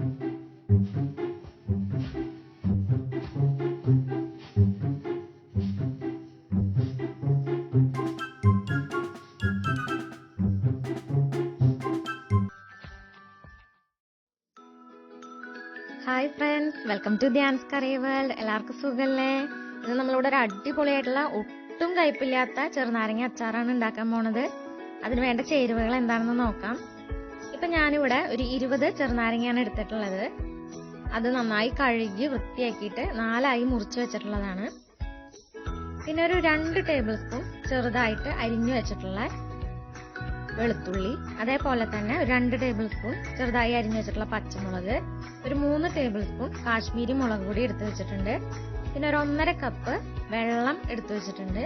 Hi friends welcome to Dhyan's curry world എല്ലാവർക്കും സുഖല്ലേ? ഇത് നമ്മളിവിടെ ഒരു അടിപൊളിയായിട്ടുള്ള ഒട്ടും കയ്പില്ലാത്ത ചെറുനാരങ്ങ അച്ചാറാണ് ഉണ്ടാക്കാൻ പോണത്. അതിന് വേണ്ട ചേരുവകൾ എന്താണെന്ന് നോക്കാം. ഇപ്പൊ ഞാനിവിടെ ഒരു ഇരുപത് ചെറുനാരങ്ങയാണ് എടുത്തിട്ടുള്ളത്. അത് നന്നായി കഴുകി വൃത്തിയാക്കിയിട്ട് നാലായി മുറിച്ച് വെച്ചിട്ടുള്ളതാണ്. പിന്നെ ഒരു രണ്ട് ടേബിൾ സ്പൂൺ ചെറുതായിട്ട് അരിഞ്ഞു വെച്ചിട്ടുള്ള വെളുത്തുള്ളി. അതേപോലെ തന്നെ രണ്ട് ടേബിൾ സ്പൂൺ ചെറുതായി അരിഞ്ഞു വെച്ചിട്ടുള്ള പച്ചമുളക്. ഒരു മൂന്ന് ടേബിൾ സ്പൂൺ കാശ്മീരി മുളക് പൊടി എടുത്തു വെച്ചിട്ടുണ്ട്. പിന്നെ ഒരു ഒന്നര കപ്പ് വെള്ളം എടുത്തു വെച്ചിട്ടുണ്ട്.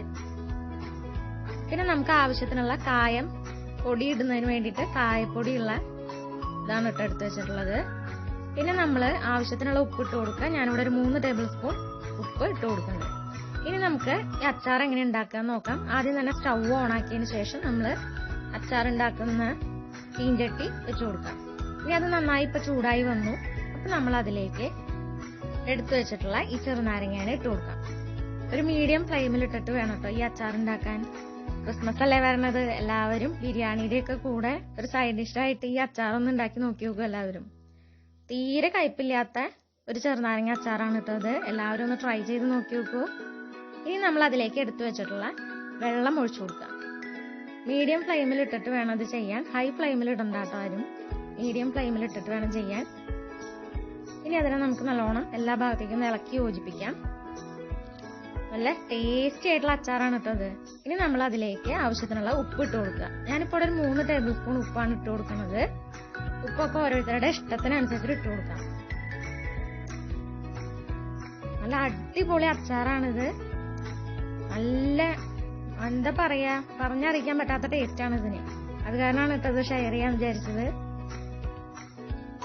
പിന്നെ നമുക്ക് ആവശ്യത്തിനുള്ള കായം പൊടി ഇടുന്നതിന് വേണ്ടിയിട്ട് കായപ്പൊടിയുള്ള ഇതാണ് ഇട്ട് എടുത്ത് വെച്ചിട്ടുള്ളത്. പിന്നെ നമ്മൾ ആവശ്യത്തിനുള്ള ഉപ്പ് ഇട്ട് കൊടുക്കുക. ഞാനിവിടെ ഒരു മൂന്ന് ടേബിൾ സ്പൂൺ ഉപ്പ് ഇട്ട് കൊടുക്കുന്നുണ്ട്. ഇനി നമുക്ക് ഈ അച്ചാർ എങ്ങനെ ഉണ്ടാക്കാൻ നോക്കാം. ആദ്യം തന്നെ സ്റ്റൗ ഓൺ ആക്കിയതിന് ശേഷം നമ്മൾ അച്ചാർ ഉണ്ടാക്കുന്ന ചീഞ്ചട്ടി വെച്ച് കൊടുക്കാം. ഇനി അത് നന്നായി ഇപ്പൊ ചൂടായി വന്നു. അപ്പൊ നമ്മൾ അതിലേക്ക് എടുത്തു വെച്ചിട്ടുള്ള ഈ ചെറുനാരങ്ങയാണ് ഇട്ട് കൊടുക്കാം. ഒരു മീഡിയം ഫ്ലെയിമിൽ ഇട്ടിട്ട് വേണം കേട്ടോ ഈ അച്ചാർ ഉണ്ടാക്കാൻ. ക്രിസ്മസ് അല്ലേ വരണത്? എല്ലാവരും ബിരിയാണിയുടെ ഒക്കെ കൂടെ ഒരു സൈഡ് ഡിഷായിട്ട് ഈ അച്ചാർ ഒന്ന് ഉണ്ടാക്കി നോക്കി നോക്കും എല്ലാവരും. തീരെ കയ്പില്ലാത്ത ഒരു ചെറുനാരങ്ങ അച്ചാറാണ് ഇട്ടത് എല്ലാവരും ഒന്ന് ട്രൈ ചെയ്ത് നോക്കി നോക്കൂ. ഇനി നമ്മൾ അതിലേക്ക് എടുത്തു വെച്ചിട്ടുള്ള വെള്ളം ഒഴിച്ചു കൊടുക്കുക മീഡിയം ഫ്ലെയിമിൽ ഇട്ടിട്ട് വേണം അത് ചെയ്യാൻ. ഹൈ ഫ്ലെയിമിൽ ഇടണ്ട ആരും. മീഡിയം ഫ്ലെയിമിൽ ഇട്ടിട്ട് വേണം ചെയ്യാൻ. ഇനി അതിനെ നമുക്ക് നല്ലോണം എല്ലാ ഭാഗത്തേക്കും ഇളക്കി യോജിപ്പിക്കാം. നല്ല ടേസ്റ്റി ആയിട്ടുള്ള അച്ചാറാണ് ഇട്ടത് ഇനി നമ്മൾ അതിലേക്ക് ആവശ്യത്തിനുള്ള ഉപ്പ് ഇട്ട് കൊടുക്കുക. ഞാനിപ്പോൾ ഒരു മൂന്ന് ടേബിൾ സ്പൂൺ ഉപ്പാണ് ഇട്ട് കൊടുക്കുന്നത്. ഉപ്പൊക്കെ ഓരോരുത്തരുടെ ഇഷ്ടത്തിനനുസരിച്ച് ഇട്ട് കൊടുക്കാം. നല്ല അടിപൊളി അച്ചാറാണിത്. നല്ല എന്താ പറയാ പറഞ്ഞറിയിക്കാൻ പറ്റാത്ത ടേസ്റ്റാണ് ഇതിന്. അത് കാരണമാണ് ഇട്ടത് ഷെയർ ചെയ്യാൻ വിചാരിച്ചത്.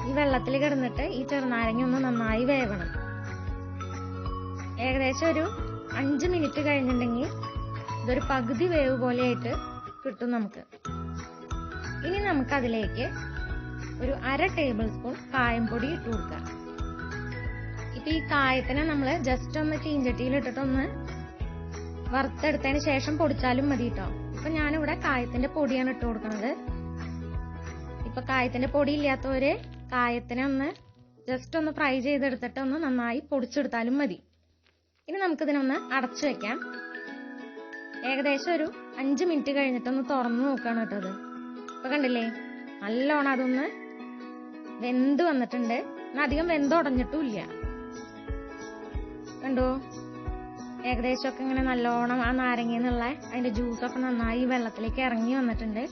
ഈ വെള്ളത്തിൽ കിടന്നിട്ട് ഈ ചെറുനാരങ്ങ ഒന്ന് നന്നായി വേവണം. ഏകദേശം ഒരു അഞ്ച് മിനിറ്റ് കഴിഞ്ഞിട്ടുണ്ടെങ്കിൽ ഇതൊരു പകുതി വേവ് പോലെയായിട്ട് കിട്ടും നമുക്ക്. ഇനി നമുക്ക് അതിലേക്ക് ഒരു അര ടേബിൾ സ്പൂൺ കായംപൊടി ഇട്ട് കൊടുക്കാം ഇപ്പൊ ഈ കായത്തിനെ നമ്മൾ ജസ്റ്റ് ഒന്ന് ചീഞ്ചട്ടിയിൽ ഇട്ടിട്ടൊന്ന് വറുത്തെടുത്തതിന് ശേഷം പൊടിച്ചാലും മതി കേട്ടോ ഇപ്പൊ ഞാനിവിടെ കായത്തിന്റെ പൊടിയാണ് ഇട്ട് കൊടുക്കുന്നത്. ഇപ്പൊ കായത്തിന്റെ പൊടി ഇല്ലാത്തവര് കായത്തിനെ ഒന്ന് ജസ്റ്റ് ഒന്ന് ഫ്രൈ ചെയ്തെടുത്തിട്ട് ഒന്ന് നന്നായി പൊടിച്ചെടുത്താലും മതി. ഇനി നമുക്കിതിനൊന്ന് അടച്ചു വെക്കാം. ഏകദേശം ഒരു അഞ്ച് മിനിറ്റ് കഴിഞ്ഞിട്ടൊന്ന് തുറന്നു നോക്കുകയാണ് കേട്ടോ അത് ഇപ്പൊ കണ്ടില്ലേ? നല്ലോണം അതൊന്ന് വെന്ത് വന്നിട്ടുണ്ട്. എന്നാൽ അധികം വെന്ത് ഉടഞ്ഞിട്ടുമില്ല. കണ്ടോ? ഏകദേശമൊക്കെ ഇങ്ങനെ നല്ലോണം ആ നാരങ്ങന്നുള്ള അതിന്റെ ജ്യൂസൊക്കെ നന്നായി വെള്ളത്തിലേക്ക് ഇറങ്ങി വന്നിട്ടുണ്ട്.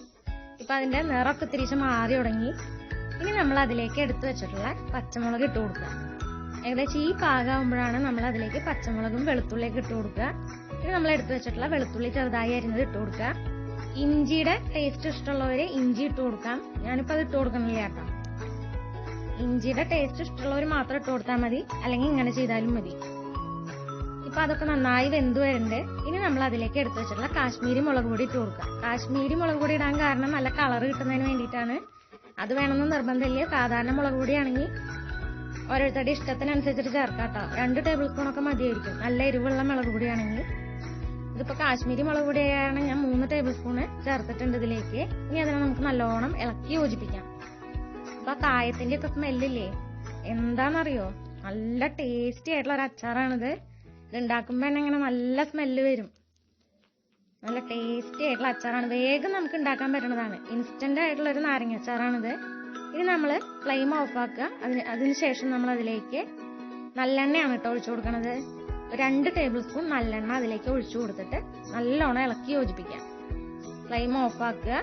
ഇപ്പൊ അതിന്റെ നിറമൊക്കെ തിരിച്ച് മാറി തുടങ്ങി. ഇനി നമ്മൾ അതിലേക്ക് എടുത്തു വെച്ചിട്ടുള്ള പച്ചമുളക് ഇട്ട് കൊടുക്കുക. ഏകദേശം ഈ പാകമാകുമ്പോഴാണ് നമ്മൾ അതിലേക്ക് പച്ചമുളകും വെളുത്തുള്ളിയൊക്കെ ഇട്ട് കൊടുക്കുക. പിന്നെ നമ്മൾ എടുത്തു വെച്ചിട്ടുള്ള വെളുത്തുള്ളി ചെറുതായി അരിഞ്ഞത് ഇട്ട് കൊടുക്കുക. ഇഞ്ചിയുടെ ടേസ്റ്റ് ഇഷ്ടമുള്ളവർ ഇഞ്ചി ഇട്ട് കൊടുക്കാം. ഞാനിപ്പോ അത് ഇട്ട് കൊടുക്കണില്ല കേട്ടോ. ഇഞ്ചിയുടെ ടേസ്റ്റ് ഇഷ്ടമുള്ളവർ മാത്രം ഇട്ട് കൊടുത്താൽ മതി. അല്ലെങ്കിൽ ഇങ്ങനെ ചെയ്താലും മതി. ഇപ്പൊ അതൊക്കെ നന്നായി വെന്ത് വരുന്നുണ്ട് ഇനി നമ്മൾ അതിലേക്ക് എടുത്തു വെച്ചിട്ടുള്ള കാശ്മീരി മുളക് പൊടി ഇട്ട് കൊടുക്കുക. കാശ്മീരി മുളക് പൊടി ഇടാൻ കാരണം നല്ല കളർ കിട്ടുന്നതിന് വേണ്ടിയിട്ടാണ്. അത് വേണമെന്ന് നിർബന്ധമില്ല. സാധാരണ മുളക് പൊടിയാണെങ്കിൽ ഓരോരുത്തരുടെ ഇഷ്ടത്തിനനുസരിച്ചിട്ട് ചേർക്കാം കേട്ടോ രണ്ട് ടേബിൾ സ്പൂൺ ഒക്കെ മതിയായിരിക്കും. നല്ല എരിവുള്ള മുളക് പൊടിയാണെങ്കിൽ. ഇതിപ്പോ കാശ്മീരി മുളക് പൊടിയാണ് ഞാൻ മൂന്ന് ടേബിൾ സ്പൂണ് ചേർത്തിട്ടുണ്ട് ഇതിലേക്ക്. ഇനി അതിനെ നമുക്ക് നല്ലോണം ഇളക്കി യോജിപ്പിക്കാം. അപ്പൊ ആ ഒക്കെ സ്മെല്ലില്ലേ? എന്താണെന്നറിയോ? നല്ല ടേസ്റ്റി ആയിട്ടുള്ള ഒരു അച്ചാറാണിത്. ഇത് ഉണ്ടാക്കുമ്പോ തന്നെ ഇങ്ങനെ നല്ല സ്മെല്ല് വരും. നല്ല ടേസ്റ്റി ആയിട്ടുള്ള അച്ചാറാണ്. വേഗം നമുക്ക് ഉണ്ടാക്കാൻ പറ്റുന്നതാണ് ഇൻസ്റ്റന്റ് ആയിട്ടുള്ള ഒരു നാരങ്ങ അച്ചാറാണിത്. ഇനി നമ്മൾ ഫ്ലെയിം ഓഫ് ആക്കുക. അതിന് അതിനുശേഷം നമ്മൾ അതിലേക്ക് നല്ലെണ്ണയാണ് കേട്ടോ ഒഴിച്ചു കൊടുക്കണത്. രണ്ട് ടേബിൾ സ്പൂൺ നല്ലെണ്ണ അതിലേക്ക് ഒഴിച്ചു കൊടുത്തിട്ട് നല്ലോണം ഇളക്കി യോജിപ്പിക്കാം ഫ്ലെയിം ഓഫ് ആക്കുക.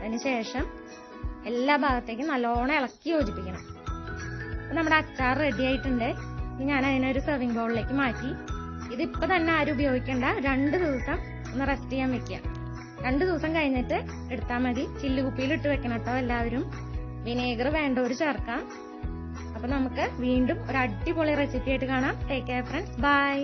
അതിനുശേഷം എല്ലാ ഭാഗത്തേക്കും നല്ലോണം ഇളക്കി യോജിപ്പിക്കണം. നമ്മുടെ അച്ചാർ റെഡി ആയിട്ടുണ്ട്. ഇനി ഞാൻ അതിനൊരു സെർവിങ് ബൗളിലേക്ക് മാറ്റി. ഇതിപ്പോ തന്നെ ആരും ഉപയോഗിക്കേണ്ട. രണ്ട് ദിവസം ഒന്ന് റെസ്റ്റ് ചെയ്യാൻ വെക്കുക. രണ്ട് ദിവസം കഴിഞ്ഞിട്ട് എടുത്താൽ മതി. ചില്ലുകുപ്പിയിൽ ഇട്ട് വെക്കണം കേട്ടോ എല്ലാവരും. വിനേഗർ ഒരു ചേർക്കാം. അപ്പൊ നമുക്ക് വീണ്ടും ഒരു അടിപൊളി റെസിപ്പി ആയിട്ട് കാണാം. ടേക്ക് കെയർ ഫ്രണ്ട്സ് ബൈ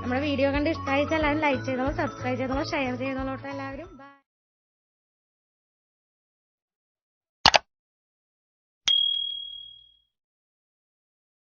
നമ്മുടെ വീഡിയോ കണ്ട് ഇഷ്ടമായിച്ചാൽ എല്ലാവരും ലൈക്ക് ചെയ്തോളൂ സബ്സ്ക്രൈബ് ചെയ്തോളൂ ഷെയർ ചെയ്തോളൂ. എല്ലാവരും